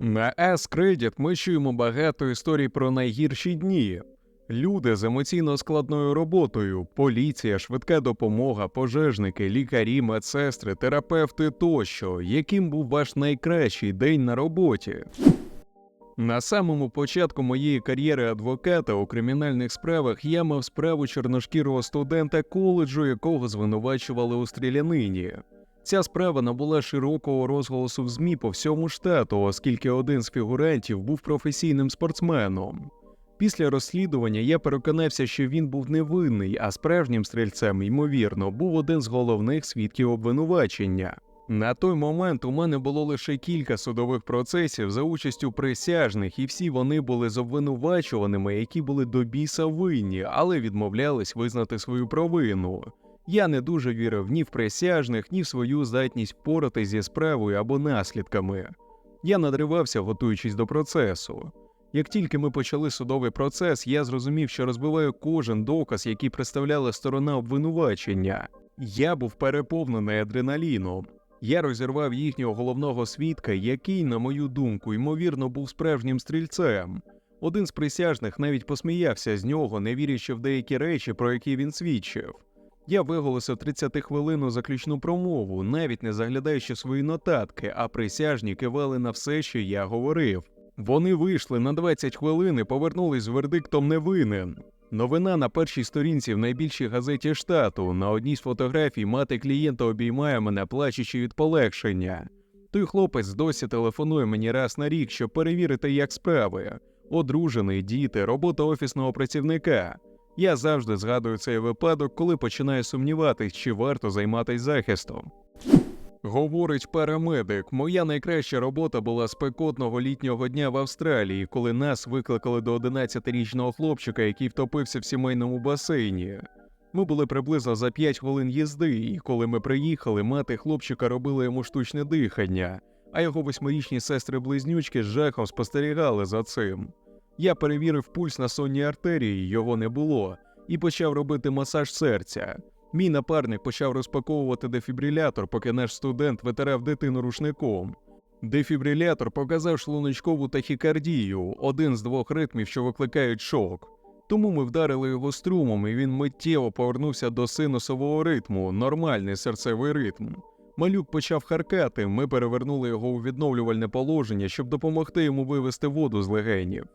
На S-Credit ми чуємо багато історій про найгірші дні. Люди з емоційно складною роботою, поліція, швидка допомога, пожежники, лікарі, медсестри, терапевти тощо. Яким був ваш найкращий день на роботі? На самому початку моєї кар'єри адвоката у кримінальних справах я мав справу чорношкірого студента коледжу, якого звинувачували у стрілянині. Ця справа набула широкого розголосу в ЗМІ по всьому штату, оскільки один з фігурантів був професійним спортсменом. Після розслідування я переконався, що він був невинний, а справжнім стрільцем, ймовірно, був один з головних свідків обвинувачення. На той момент у мене було лише кілька судових процесів за участю присяжних, і всі вони були з обвинувачуваними, які були до біса винні, але відмовлялись визнати свою провину. Я не дуже вірив ні в присяжних, ні в свою здатність впоратись зі справою або наслідками. Я надривався, готуючись до процесу. Як тільки ми почали судовий процес, я зрозумів, що розбиваю кожен доказ, який представляла сторона обвинувачення. Я був переповнений адреналіном. Я розірвав їхнього головного свідка, який, на мою думку, ймовірно, був справжнім стрільцем. Один з присяжних навіть посміявся з нього, не вірячи в деякі речі, про які він свідчив. Я виголосив 30-хвилинну заключну промову, навіть не заглядаючи свої нотатки, а присяжні кивали на все, що я говорив. Вони вийшли на 20 хвилин і повернулись з вердиктом невинен. Новина на першій сторінці в найбільшій газеті штату. На одній з фотографій мати клієнта обіймає мене, плачучи від полегшення. Той хлопець досі телефонує мені раз на рік, щоб перевірити, як справи. Одружений, діти, робота офісного працівника. Я завжди згадую цей випадок, коли починаю сумніватись, чи варто займатися захистом. Говорить парамедик, моя найкраща робота була спекотного літнього дня в Австралії, коли нас викликали до 11-річного хлопчика, який втопився в сімейному басейні. Ми були приблизно за 5 хвилин їзди, і коли ми приїхали, мати хлопчика робила йому штучне дихання, а його восьмирічні сестри-близнючки з жахом спостерігали за цим. Я перевірив пульс на сонній артерії, його не було, і почав робити масаж серця. Мій напарник почав розпаковувати дефібрилятор, поки наш студент витирав дитину рушником. Дефібрилятор показав шлуночкову тахікардію, один з двох ритмів, що викликають шок. Тому ми вдарили його струмом, і він миттєво повернувся до синусового ритму, нормальний серцевий ритм. Малюк почав харкати, ми перевернули його у відновлювальне положення, щоб допомогти йому вивести воду з легенів.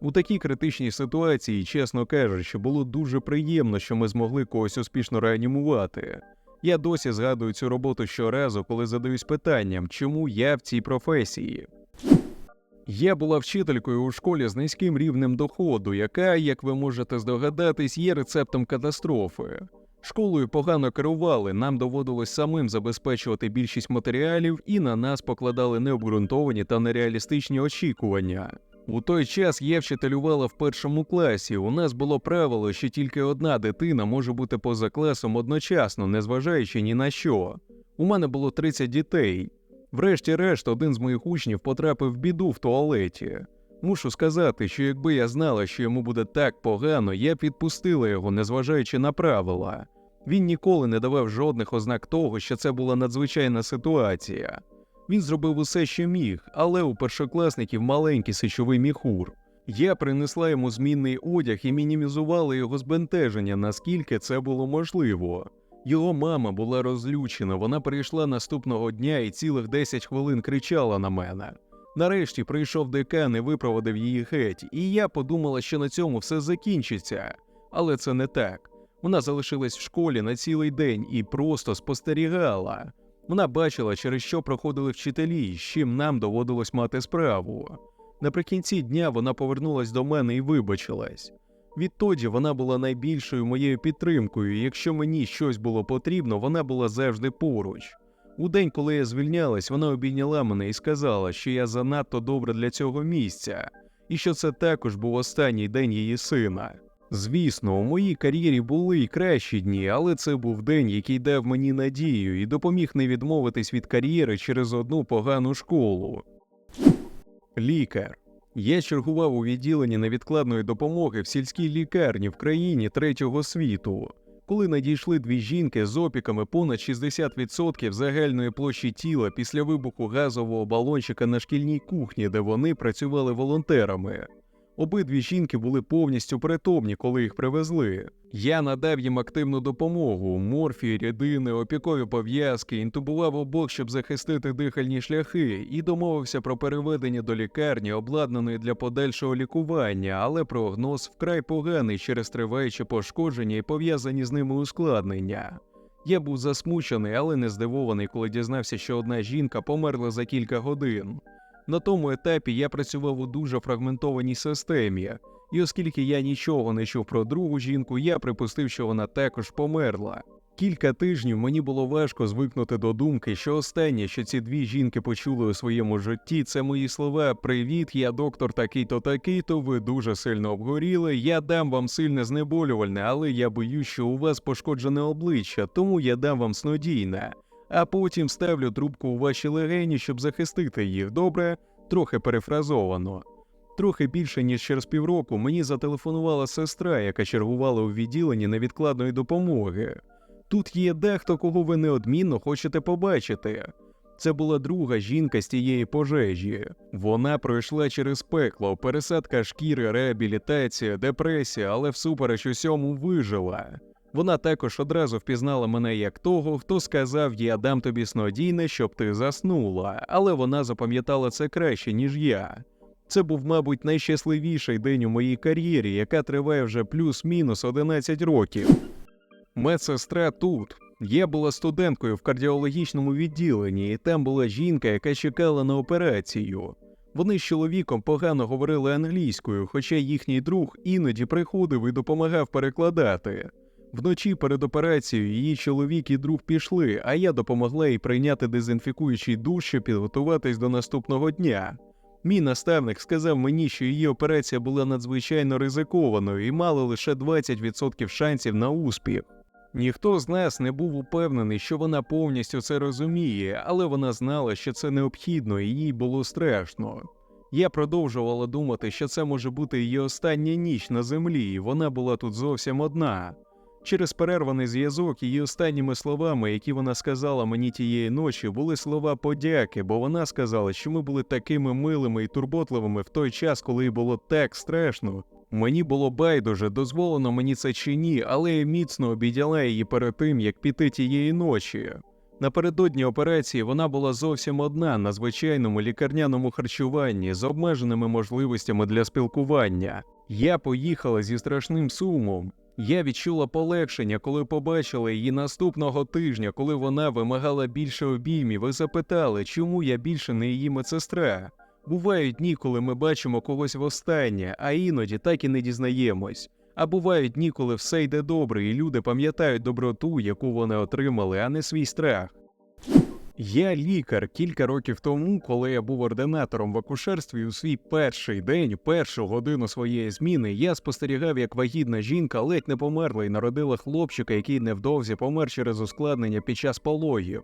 У такій критичній ситуації, чесно кажучи, було дуже приємно, що ми змогли когось успішно реанімувати. Я досі згадую цю роботу щоразу, коли задаюсь питанням, чому я в цій професії. Я була вчителькою у школі з низьким рівнем доходу, яка, як ви можете здогадатись, є рецептом катастрофи. Школою погано керували, нам доводилось самим забезпечувати більшість матеріалів, і на нас покладали необґрунтовані та нереалістичні очікування. У той час я вчителювала в першому класі. У нас було правило, що тільки одна дитина може бути поза класом одночасно, незважаючи ні на що. У мене було 30 дітей. Врешті-решт, один з моїх учнів потрапив в біду в туалеті. Мушу сказати, що якби я знала, що йому буде так погано, я б відпустила його, незважаючи на правила. Він ніколи не давав жодних ознак того, що це була надзвичайна ситуація. Він зробив усе, що міг, але у першокласників маленький сечовий міхур. Я принесла йому змінний одяг і мінімізувала його збентеження, наскільки це було можливо. Його мама була розлючена, вона прийшла наступного дня і цілих 10 хвилин кричала на мене. Нарешті прийшов декан і випроводив її геть, і я подумала, що на цьому все закінчиться. Але це не так. Вона залишилась в школі на цілий день і просто спостерігала. Вона бачила, через що проходили вчителі, з чим нам доводилось мати справу. Наприкінці дня вона повернулась до мене і вибачилась. Відтоді вона була найбільшою моєю підтримкою, і якщо мені щось було потрібно, вона була завжди поруч. У день, коли я звільнялась, вона обійняла мене і сказала, що я занадто добре для цього місця, і що це також був останній день її сина. Звісно, у моїй кар'єрі були й кращі дні, але це був день, який дав мені надію і допоміг не відмовитись від кар'єри через одну погану школу. Лікар. Я чергував у відділенні невідкладної допомоги в сільській лікарні в країні третього світу. коли надійшли дві жінки з опіками понад 60% загальної площі тіла після вибуху газового балончика на шкільній кухні, де вони працювали волонтерами. Обидві жінки були повністю притомні, коли їх привезли. Я надав їм активну допомогу: морфій, рідини, опікові пов'язки, інтубував обох, щоб захистити дихальні шляхи, і домовився про переведення до лікарні, обладнаної для подальшого лікування, але прогноз вкрай поганий через триваючі пошкодження і пов'язані з ними ускладнення. Я був засмучений, але не здивований, коли дізнався, що одна жінка померла за кілька годин. На тому етапі я працював у дуже фрагментованій системі, і оскільки я нічого не чув про другу жінку, я припустив, що вона також померла. Кілька тижнів мені було важко звикнути до думки, що останнє, що ці дві жінки почули у своєму житті, це мої слова: Привіт, я доктор такий-то такий-то. Ви дуже сильно обгоріли. Я дам вам сильне знеболювальне, але я боюсь, що у вас пошкоджене обличчя, тому я дам вам снодійне а потім ставлю трубку у ваші легені, щоб захистити їх. Добре, трохи перефразовано. Трохи більше ніж через півроку мені зателефонувала сестра, яка чергувала у відділенні невідкладної допомоги. Тут є дехто, кого ви неодмінно хочете побачити. Це була друга жінка з тієї пожежі. Вона пройшла через пекло, пересадка шкіри, реабілітація, депресія, але всупереч усьому вижила. Вона також одразу впізнала мене як того, хто сказав я дам тобі снодійне, щоб ти заснула, але вона запам'ятала це краще, ніж я. Це був, мабуть, найщасливіший день у моїй кар'єрі, яка триває вже плюс-мінус 11 років. Медсестра тут. Я була студенткою в кардіологічному відділенні, і там була жінка, яка чекала на операцію. Вони з чоловіком погано говорили англійською, хоча їхній друг іноді приходив і допомагав перекладати. Вночі перед операцією її чоловік і друг пішли, а я допомогла їй прийняти дезінфікуючий душ, щоб підготуватись до наступного дня. Мій наставник сказав мені, що її операція була надзвичайно ризикованою і мала лише 20% шансів на успіх. Ніхто з нас не був упевнений, що вона повністю це розуміє, але вона знала, що це необхідно, і їй було страшно. Я продовжувала думати, що це може бути її остання ніч на землі, і вона була тут зовсім одна. Через перерваний зв'язок її останніми словами, які вона сказала мені тієї ночі, були слова подяки, бо вона сказала, що ми були такими милими і турботливими в той час, коли було так страшно. Мені було байдуже, дозволено мені це чи ні, але я міцно обідяла її перед тим, як піти тієї ночі. Напередодні операції вона була зовсім одна на звичайному лікарняному харчуванні з обмеженими можливостями для спілкування. Я поїхала зі страшним сумом. Я відчула полегшення, коли побачила її наступного тижня, коли вона вимагала більше обіймів і запитали, чому я більше не її медсестра. Бувають дні, коли ми бачимо когось востаннє, а іноді так і не дізнаємось. А бувають дні, коли все йде добре, і люди пам'ятають доброту, яку вони отримали, а не свій страх. Я лікар кілька років тому, коли я був ординатором в акушерстві у свій перший день, першу годину своєї зміни, я спостерігав, як вагітна жінка ледь не померла і народила хлопчика, який невдовзі помер через ускладнення під час пологів.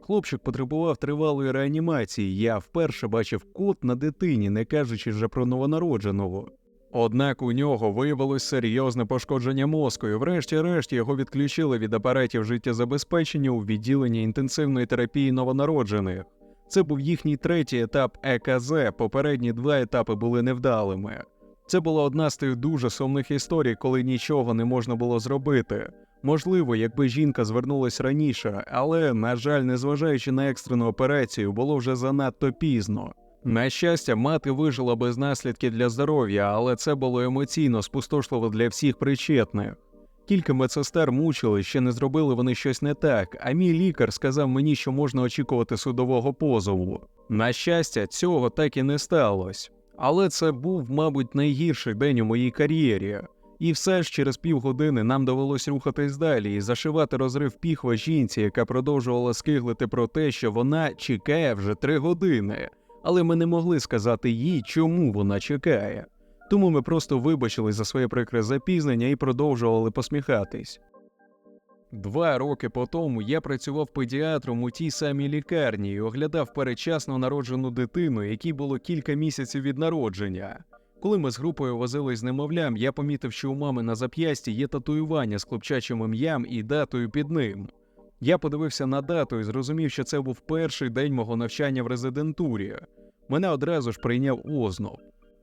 Хлопчик потребував тривалої реанімації. Я вперше бачив кот на дитині, не кажучи вже про новонародженого. Однак у нього виявилось серйозне пошкодження мозку, і врешті-решт його відключили від апаратів життєзабезпечення у відділенні інтенсивної терапії новонароджених. Це був їхній третій етап ЕКЗ. Попередні два етапи були невдалими. Це була одна з тих дуже сумних історій, коли нічого не можна було зробити. Можливо, якби жінка звернулась раніше, але, на жаль, незважаючи на екстрену операцію, було вже занадто пізно. На щастя, мати вижила без наслідків для здоров'я, але це було емоційно спустошливо для всіх причетних. Кілька медсестер мучили, ще не зробили вони щось не так, а мій лікар сказав мені, що можна очікувати судового позову. На щастя, цього так і не сталося. Але це був, мабуть, найгірший день у моїй кар'єрі. І все ж через півгодини нам довелось рухатись далі і зашивати розрив піхва жінці, яка продовжувала скиглити про те, що вона чекає вже три години але ми не могли сказати їй, чому вона чекає. Тому ми просто вибачили за своє прикре запізнення і продовжували посміхатись. Два роки по тому я працював педіатром у тій самій лікарні і оглядав передчасно народжену дитину, якій було кілька місяців від народження. Коли ми з групою возили з немовлям, я помітив, що у мами на зап'ясті є татуювання з хлопчачим ім'ям і датою під ним. Я подивився на дату і зрозумів, що це був перший день мого навчання в резидентурі. Мене одразу ж прийняв ознов.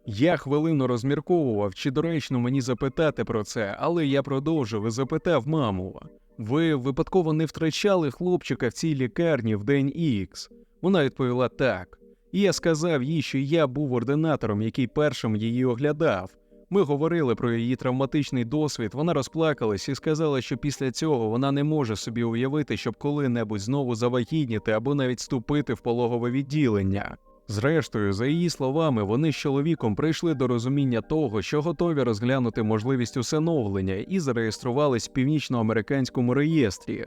Я хвилину розмірковував, чи доречно мені запитати про це, але я продовжив і запитав маму: ви випадково не втрачали хлопчика в цій лікарні в день Ікс? Вона відповіла так. І я сказав їй, що я був ординатором, який першим її оглядав. Ми говорили про її травматичний досвід. Вона розплакалась і сказала, що після цього вона не може собі уявити, щоб коли-небудь знову завагітніти або навіть вступити в пологове відділення. Зрештою, за її словами, вони з чоловіком прийшли до розуміння того, що готові розглянути можливість усиновлення і зареєструвались в північноамериканському реєстрі.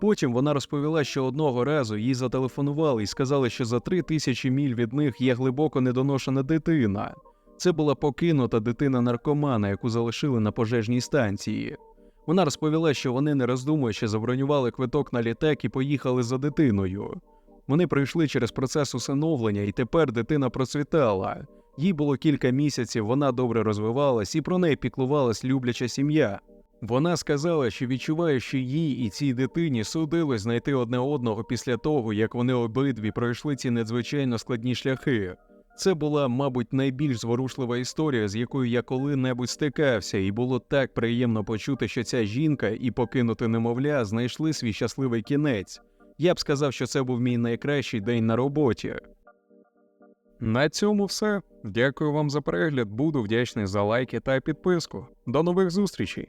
Потім вона розповіла, що одного разу їй зателефонували і сказали, що за три тисячі міль від них є глибоко недоношена дитина. Це була покинута дитина наркомана, яку залишили на пожежній станції. Вона розповіла, що вони не роздумуючи забронювали квиток на літак і поїхали за дитиною. Вони пройшли через процес усиновлення, і тепер дитина процвітала. Їй було кілька місяців, вона добре розвивалась і про неї піклувалась любляча сім'я. Вона сказала, що відчуває, що їй і цій дитині судилось знайти одне одного після того, як вони обидві пройшли ці надзвичайно складні шляхи. Це була, мабуть, найбільш зворушлива історія, з якою я коли-небудь стикався, і було так приємно почути, що ця жінка і покинути немовля знайшли свій щасливий кінець. Я б сказав, що це був мій найкращий день на роботі. На цьому все. Дякую вам за перегляд. Буду вдячний за лайки та підписку. До нових зустрічей!